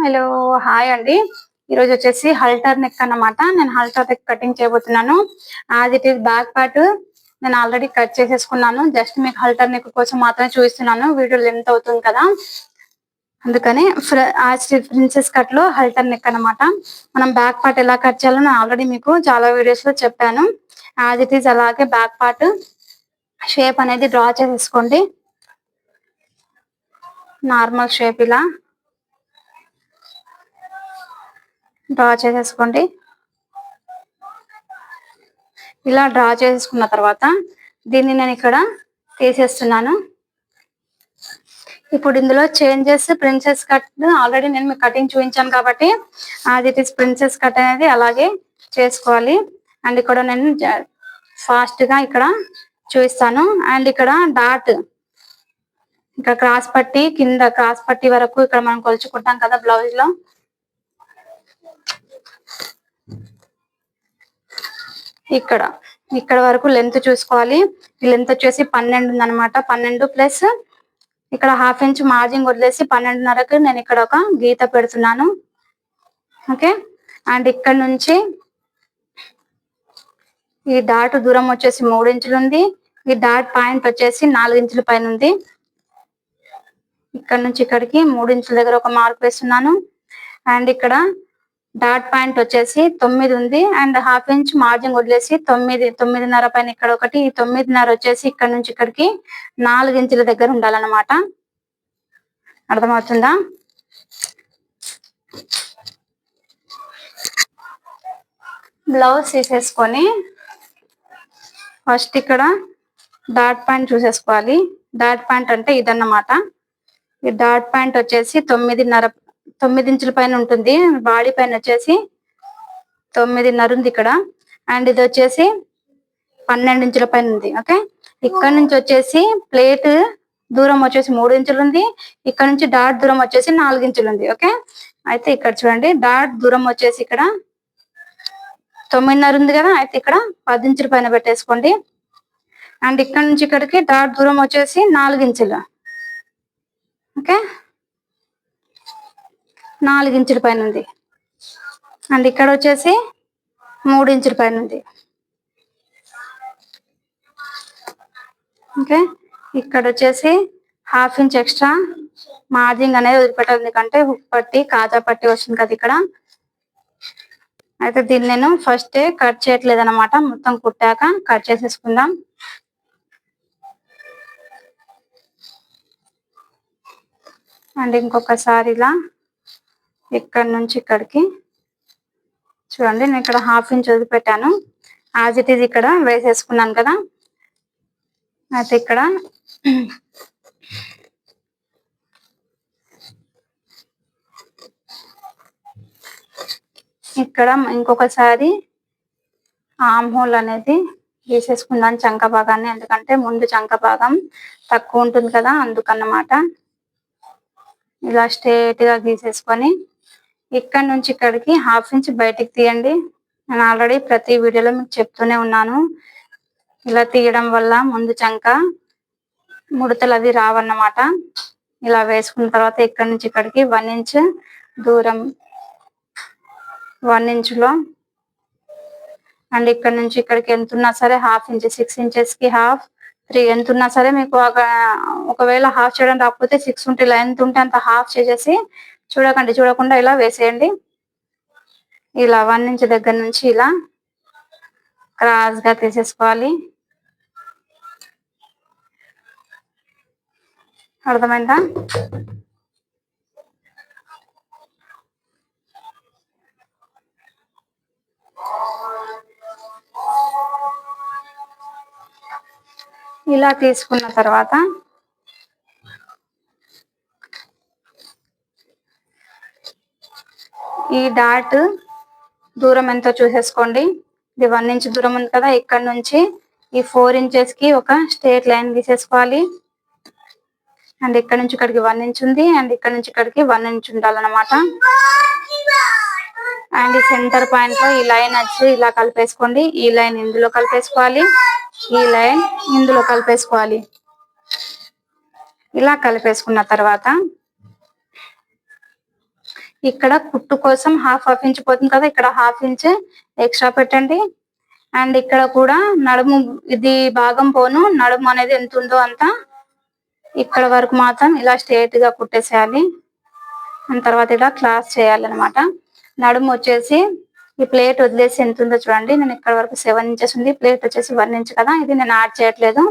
Hello hi అండి. ఈరోజు వచ్చేసి హల్టర్ నెక్ అన్నమాట. నేను హల్టర్ నెక్ కటింగ్ చేయబోతున్నాను. As it is back part నేను ఆల్రెడీ కట్ చేసేసుకున్నాను. జస్ట్ మీకు హల్టర్ నెక్ కోసం మాత్రమే చూపిస్తున్నాను. వీడియో లెంత్ అవుతుంది కదా. అందుకని ప్రిన్సెస్ కట్లో హల్టర్ నెక్ అన్నమాట. మనం బ్యాక్ పార్ట్ ఎలా కట్ చేయాలో నేను ఆల్రెడీ మీకు చాలా వీడియోస్లో చెప్పాను. యాజ్ ఇట్ ఈస్ అలాగే బ్యాక్ పార్ట్ షేప్ అనేది డ్రా చేసేసుకోండి. నార్మల్ షేప్ ఇలా. డ్రా చేసేసుకోండి. ఇలా డ్రా చేసుకున్న తర్వాత దీన్ని నేను ఇక్కడ తీసేస్తున్నాను. ఇప్పుడు ఇందులో చేంజెస్ ప్రిన్సెస్ కట్ ఆల్రెడీ నేను మీకు కటింగ్ చూపించాను కాబట్టి అది ఇట్ ఇస్ ప్రిన్సెస్ కట్ అనేది అలాగే చేసుకోవాలి. అండ్ ఇక్కడ నేను ఫాస్ట్గా ఇక్కడ చూపిస్తాను. అండ్ ఇక్కడ డాట్ ఇక్కడ క్రాస్ పట్టి కింద క్రాస్ పట్టి వరకు ఇక్కడ మనం కొలుచుకుంటాం కదా బ్లౌజ్లో ఇక్కడ. ఇక్కడ వరకు లెంత్ చూసుకోవాలి. ఈ లెంత్ వచ్చేసి పన్నెండు ఉందన్నమాట. పన్నెండు ప్లస్ ఇక్కడ హాఫ్ ఇంచ్ మార్జింగ్ వదిలేసి పన్నెండున్నరకు నేను ఇక్కడ ఒక గీత పెడుతున్నాను. ఓకే అండ్ ఇక్కడ నుంచి ఈ డాట్ దూరం వచ్చేసి మూడు ఇంచులు ఉంది. ఈ డాట్ పాయింట్ వచ్చేసి నాలుగు ఇంచుల పైన ఉంది. ఇక్కడ నుంచి ఇక్కడికి మూడు ఇంచుల దగ్గర ఒక మార్క్ వేస్తున్నాను. అండ్ ఇక్కడ డాట్ పాయింట్ వచ్చేసి తొమ్మిది ఉంది. అండ్ హాఫ్ ఇంచ్ మార్జిన్ వదిలేసి తొమ్మిది తొమ్మిదిన్నర పైన ఇక్కడ ఒకటి ఈ తొమ్మిదిన్నర వచ్చేసి ఇక్కడ నుంచి ఇక్కడికి నాలుగు ఇంచుల దగ్గర ఉండాలన్నమాట. అర్థమవుతుందా? బ్లౌజ్ తీసేసుకొని ఫస్ట్ ఇక్కడ డాట్ పాయింట్ చూసేసుకోవాలి. డాట్ పాయింట్ అంటే ఇదన్నమాట. ఈ డాట్ పాయింట్ వచ్చేసి తొమ్మిదిన్నర తొమ్మిది ఇంచుల పైన ఉంటుంది. బాడీ పైన వచ్చేసి తొమ్మిదిన్నర ఉంది ఇక్కడ. అండ్ ఇది వచ్చేసి పన్నెండు ఇంచుల పైన ఉంది. ఓకే? ఇక్కడ నుంచి వచ్చేసి ప్లేట్ దూరం వచ్చేసి మూడు ఇంచులు ఉంది. ఇక్కడ నుంచి డాట్ దూరం వచ్చేసి నాలుగు ఇంచులు ఉంది. ఓకే? అయితే ఇక్కడ చూడండి. డాట్ దూరం వచ్చేసి ఇక్కడ తొమ్మిదిన్నర ఉంది కదా? అయితే ఇక్కడ పది ఇంచుల పైన పెట్టేసుకోండి. అండ్ ఇక్కడ నుంచి ఇక్కడికి డాట్ దూరం వచ్చేసి నాలుగు ఇంచులు. ఓకే? నాలుగు ఇంచుల పైన ఉంది అండ్ ఇక్కడ వచ్చేసి మూడు ఇంచుల పైన ఉంది ఓకే. ఇక్కడ వచ్చేసి హాఫ్ ఇంచ్ ఎక్స్ట్రా మార్జింగ్ అనేది వదిలిపెట్టాలి. ఎందుకంటే హుక్ పట్టి కాజా పట్టి వస్తుంది కదా ఇక్కడ. అయితే దీన్ని నేను ఫస్ట్ కట్ చేయట్లేదు అనమాట మొత్తం కుట్టాక కట్ చేసేసుకుందాం. అండ్ ఇంకొకసారి ఇలా ఇక్కడ నుంచి ఇక్కడికి. చూడండి నేను ఇక్కడ హాఫ్ ఇంచ్ వదిలిపెట్టాను యాజ్ ఇట్ ఈజ్ ఇక్కడ వేసేసుకున్నాను కదా. అయితే ఇక్కడ ఇక్కడ ఇంకొకసారి ఆమ్ హోల్ అనేది వేసేసుకుందాం చంక భాగాన్ని. ఎందుకంటే ముందు చంక భాగం తక్కువ ఉంటుంది కదా అందుకన్నమాట. ఇలా స్ట్రేట్గా గీసేసుకొని ఇక్కడ నుంచి ఇక్కడికి హాఫ్ ఇంచ్ బయటికి తీయండి. నేను ఆల్రెడీ ప్రతి వీడియోలో మీకు చెప్తూనే ఉన్నాను. ఇలా తీయడం వల్ల ముందు చంక ముడతలు అవి రావన్నమాట. ఇలా వేసుకున్న తర్వాత ఇక్కడ నుంచి ఇక్కడికి వన్ ఇంచ్ దూరం వన్ ఇంచ్లో అండ్ ఇక్కడ నుంచి ఇక్కడికి ఎంత ఉన్నా సరే హాఫ్ ఇంచ్ సిక్స్ ఇంచెస్కి హాఫ్ త్రీ ఎంత ఉన్నా సరే మీకు ఒకవేళ హాఫ్ చేయడం రాకపోతే సిక్స్ ఉంటే ఇలా ఎంత ఉంటే అంత హాఫ్ చేసేసి చూడకండి చూడకుండా ఇలా వేసేయండి. ఇలా వన్ ఇంచ్ దగ్గర నుంచి ఇలా క్రాస్గా తీసేసుకోవాలి. అర్థమైందా? ఇలా తీసుకున్న తర్వాత ఈ డాట్ దూరం ఎంతో చూసేసుకోండి. ఇది వన్ ఇంచ్ దూరం ఉంది కదా ఇక్కడ నుంచి ఈ ఫోర్ ఇంచెస్కి ఒక స్ట్రేట్ లైన్ గీసేసుకోవాలి అండ్ ఇక్కడ నుంచి ఇక్కడికి వన్ ఇంచ్ ఉంది అండ్ ఇక్కడ నుంచి ఇక్కడికి వన్ ఇంచ్ ఉండాలన్నమాట. అండ్ ఈ సెంటర్ పాయింట్లో ఈ లైన్ వచ్చి ఇలా కలిపేసుకోండి. ఈ లైన్ ఇందులో కలిపేసుకోవాలి ఈ లైన్ ఇందులో కలిపేసుకోవాలి. ఇలా కలిపేసుకున్న తర్వాత ఇక్కడ కుట్టు కోసం హాఫ్ హాఫ్ ఇంచ్ పోతుంది కదా ఇక్కడ హాఫ్ ఇంచ్ ఎక్స్ట్రా పెట్టండి. అండ్ ఇక్కడ కూడా నడుము ఇది భాగం పోను నడుము అనేది ఎంత ఉందో అంత ఇక్కడ వరకు మాత్రం ఇలా స్ట్రేట్గా కుట్టేసేయాలి. అండ్ తర్వాత ఇలా క్లాస్ చేయాలన్నమాట. నడుము వచ్చేసి ఈ ప్లేట్ వదిలేసి ఎంత ఉందో చూడండి. నేను ఇక్కడ వరకు సెవెన్ ఇంచెస్ ఉంది. ప్లేట్ వచ్చేసి వన్ ఇంచ్ కదా. ఇది నేను యాడ్ చేయట్లేదు.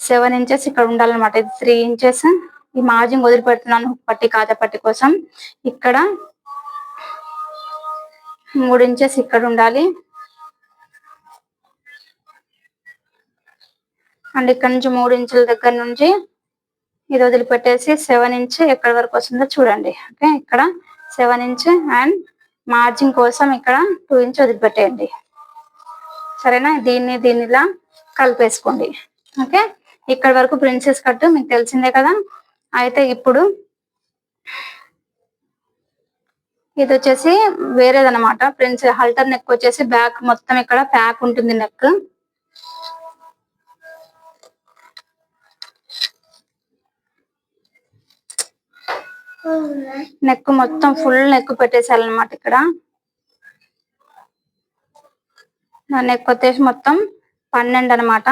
సెవెన్ ఇంచెస్ ఇక్కడ ఉండాలన్నమాట. ఇది త్రీ ఇంచెస్ ఈ మార్జిన్ వదిలిపెడుతున్నాను పట్టి కాజా పట్టి కోసం. ఇక్కడ మూడు ఇంచెస్ ఇక్కడ ఉండాలి. అండ్ ఇక్కడ నుంచి మూడు ఇంచుల దగ్గర నుంచి ఇది వదిలిపెట్టేసి సెవెన్ ఇంచ్ ఎక్కడి వరకు వస్తుందో చూడండి. ఓకే ఇక్కడ సెవెన్ ఇంచ్ అండ్ మార్జిన్ కోసం ఇక్కడ టూ ఇంచ్ వదిలిపెట్టేయండి. సరేనా? దీన్ని దీనిలా కలిపేసుకోండి. ఓకే ఇక్కడ వరకు ప్రిన్సెస్ కట్ మీకు తెలిసిందే కదా. అయితే ఇప్పుడు ఇది వచ్చేసి వేరేదనమాట ప్రిన్స్ హల్టర్ నెక్ వచ్చేసి బ్యాక్ మొత్తం ఇక్కడ ప్యాక్ ఉంటుంది నెక్ నెక్ మొత్తం ఫుల్ నెక్ పెట్టేసాలన్నమాట ఇక్కడ. నా నెక్ వచ్చేసి మొత్తం పన్నెండు అన్నమాట.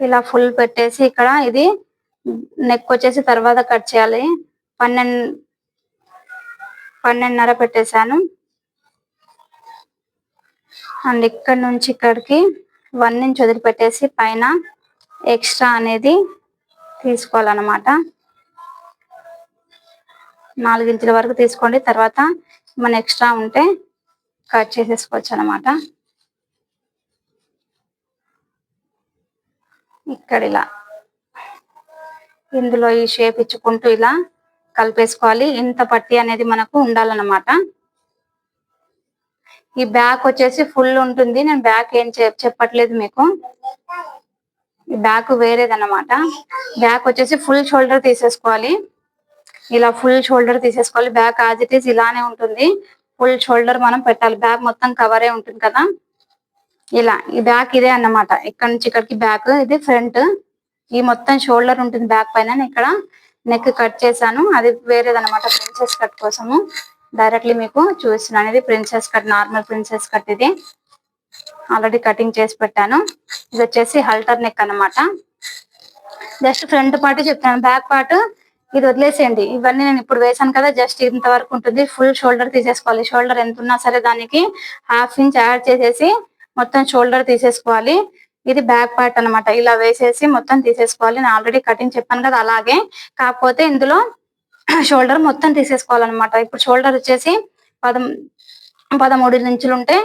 ఇలా ఫుల్ పెట్టేసి ఇక్కడ ఇది నెక్ వచ్చేసి తర్వాత కట్ చేయాలి. పన్నెండు పన్నెండున్నర పెట్టేశాను. అండ్ ఇక్కడ నుంచి ఇక్కడికి వన్ ఇంచ్ వదిలిపెట్టేసి పైన ఎక్స్ట్రా అనేది తీసుకోవాలన్నమాట. నాలుగు ఇంచుల వరకు తీసుకోండి. తర్వాత మన ఎక్స్ట్రా ఉంటే కట్ చేసేసుకోవచ్చు అనమాట ఇక్కడ ఇలా ఇందులో ఈ షేప్ ఇచ్చుకుంటూ ఇలా కలిపేసుకోవాలి. ఇంత పట్టి అనేది మనకు ఉండాలన్నమాట. ఈ బ్యాక్ వచ్చేసి ఫుల్ ఉంటుంది. నేను బ్యాక్ ఏం చెప్పట్లేదు మీకు. ఈ బ్యాక్ వేరేదన్నమాట. బ్యాక్ వచ్చేసి ఫుల్ షోల్డర్ తీసేసుకోవాలి. ఇలా ఫుల్ షోల్డర్ తీసేసుకోవాలి. బ్యాక్ యాజ్ ఇట్ ఈస్ ఇలానే ఉంటుంది. ఫుల్ షోల్డర్ మనం పెట్టాలి. బ్యాక్ మొత్తం కవరే ఉంటుంది కదా. ఇలా ఈ బ్యాక్ ఇదే అన్నమాట. ఇక్కడ నుంచి ఇక్కడికి బ్యాక్ ఇది ఫ్రంట్ ఈ మొత్తం షోల్డర్ ఉంటుంది బ్యాక్ పైన. నేను ఇక్కడ నెక్ కట్ చేశాను. అది వేరేదన్నమాట ప్రిన్సెస్ కట్ కోసము. డైరెక్ట్లీ మీకు చూస్తున్నాను ఇది princess cut normal princess cut ఇది. ఆల్రెడీ కటింగ్ చేసి పెట్టాను. ఇది వచ్చేసి హల్టర్ నెక్ అన్నమాట. జస్ట్ ఫ్రంట్ పార్ట్ చెప్తాను బ్యాక్ పార్ట్ ఇది వదిలేసేయండి. ఇవన్నీ నేను ఇప్పుడు వేసాను కదా జస్ట్ ఇంతవరకు ఉంటుంది. ఫుల్ షోల్డర్ తీసేసుకోవాలి. షోల్డర్ ఎంత ఉన్నా సరే దానికి హాఫ్ ఇంచ్ యాడ్ చేసేసి మొత్తం షోల్డర్ తీసేసుకోవాలి. ఇది బ్యాక్ పార్ట్ అన్నమాట. ఇలా వేసేసి మొత్తం తీసేసుకోవాలి. నేను ఆల్రెడీ కటింగ్ చెప్పాను కదా అలాగే. కాకపోతే ఇందులో షోల్డర్ మొత్తం తీసేసుకోవాలన్నమాట. ఇప్పుడు షోల్డర్ వచ్చేసి పదం పదమూడు ఇంచులు ఉంటే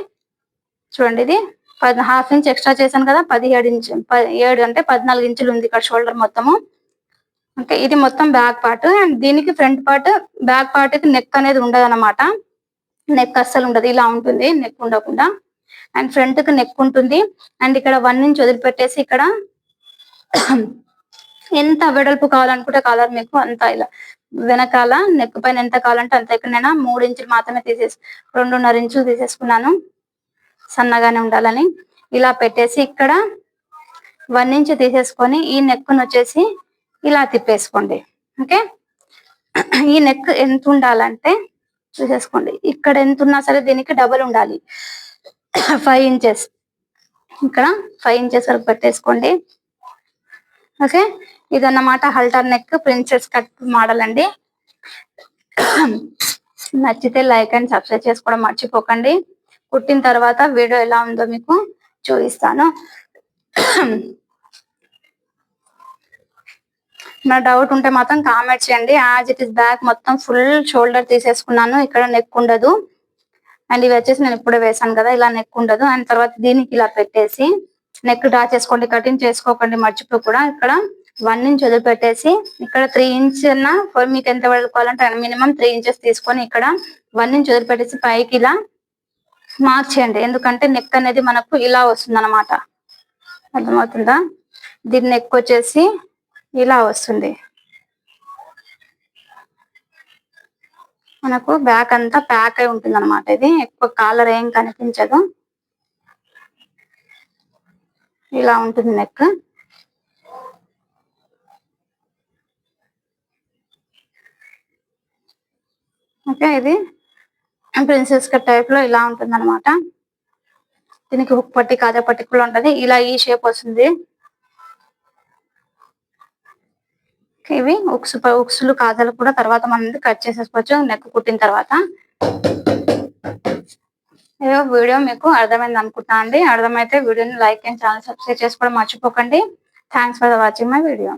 చూడండి ఇది. పది హాఫ్ ఇంచ్ ఎక్స్ట్రా చేశాను కదా. పదిహేడు ఇంచు ఏడు అంటే పద్నాలుగు ఇంచులు ఉంది ఇక్కడ షోల్డర్ మొత్తము. ఓకే ఇది మొత్తం బ్యాక్ పార్ట్. అండ్ దీనికి ఫ్రంట్ పార్ట్ బ్యాక్ పార్ట్కి నెక్ అనేది ఉండదు అనమాట నెక్ అస్సలు ఉండదు. ఇలా ఉంటుంది. నెక్ ఉండకుండా. అండ్ ఫ్రంట్కి నెక్ ఉంటుంది. అండ్ ఇక్కడ వన్ ఇంచ్ వదిలిపెట్టేసి ఇక్కడ ఎంత వెడల్పు కావాలనుకుంటే కాలర్ మీకు అంత ఇలా వెనకాల నెక్ పైన ఎంత కావాలంటే అంత. ఇక్కడ నేను మూడు ఇంచులు మాత్రమే తీసేసి రెండున్నర ఇంచులు తీసేసుకున్నాను. సన్నగానే ఉండాలని. ఇలా పెట్టేసి ఇక్కడ వన్ ఇంచ్ తీసేసుకొని ఈ నెక్ను వచ్చేసి ఇలా తిప్పేసుకోండి. ఓకే? ఈ నెక్ ఎంత ఉండాలంటే చూసేసుకోండి. ఇక్కడ ఎంత ఉన్నా సరే దీనికి డబల్ ఉండాలి. ఫైవ్ ఇంచెస్ ఇక్కడ ఫైవ్ ఇంచెస్ వరకు పెట్టేసుకోండి. ఓకే? ఇదన్నమాట halter neck princess cut model అండి. నచ్చితే లైక్ అండ్ సబ్స్క్రైబ్ చేసుకోవడం మర్చిపోకండి. కుట్టిన తర్వాత వీడియో ఎలా ఉందో మీకు చూపిస్తాను. నా డౌట్ ఉంటే మాత్రం కామెంట్ చేయండి. యాజ్ ఇట్ ఇస్ బ్యాక్ మొత్తం ఫుల్ షోల్డర్ తీసేసుకున్నాను. ఇక్కడ నెక్ ఉండదు. అండ్ ఇవి వచ్చేసి నేను ఇప్పుడే వేసాను కదా ఇలా నెక్ ఉండదు. అండ్ తర్వాత దీనికి ఇలా పెట్టేసి నెక్ డ్రా చేసుకోండి కటింగ్ చేసుకోకండి మర్చిపో కూడా. ఇక్కడ వన్ ఇంచ్ వదిలిపెట్టేసి ఇక్కడ త్రీ ఇంచ్ అన్న for మీకు ఎంత వదులుకోవాలంటే మినిమం త్రీ ఇంచెస్ తీసుకొని ఇక్కడ వన్ ఇంచ్ వదిలిపెట్టేసి పైకి ఇలా మార్క్ చేయండి. ఎందుకంటే నెక్ అనేది మనకు ఇలా వస్తుంది అనమాట అర్థమవుతుందా? దీని నెక్ వచ్చేసి ఇలా వస్తుంది. మనకు బ్యాక్ అంతా ప్యాక్ అయి ఉంటుంది అనమాట ఇది. ఎక్కువ కాలర్ ఏం కనిపించదు. ఇలా ఉంటుంది నెక్. ఓకే ఇది ప్రిన్సెస్ కట్ టైప్లో ఇలా ఉంటుంది అనమాట దీనికి హుక్ పట్టి కాజా పట్టి కూడా ఉంటది. ఇలా ఈ షేప్ వస్తుంది. ఇవి ఉక్స్ ఉక్సులు కాజాలు కూడా తర్వాత మనం కట్ చేసేసుకోవచ్చు నెక్ కుట్టిన తర్వాత. ఏదో వీడియో మీకు అర్థమైంది అనుకుంటా అండి. అర్థమైతే వీడియోని లైక్ అండ్ ఛానల్ సబ్స్క్రైబ్ చేసుకోవడం మర్చిపోకండి. Thanks for watching my video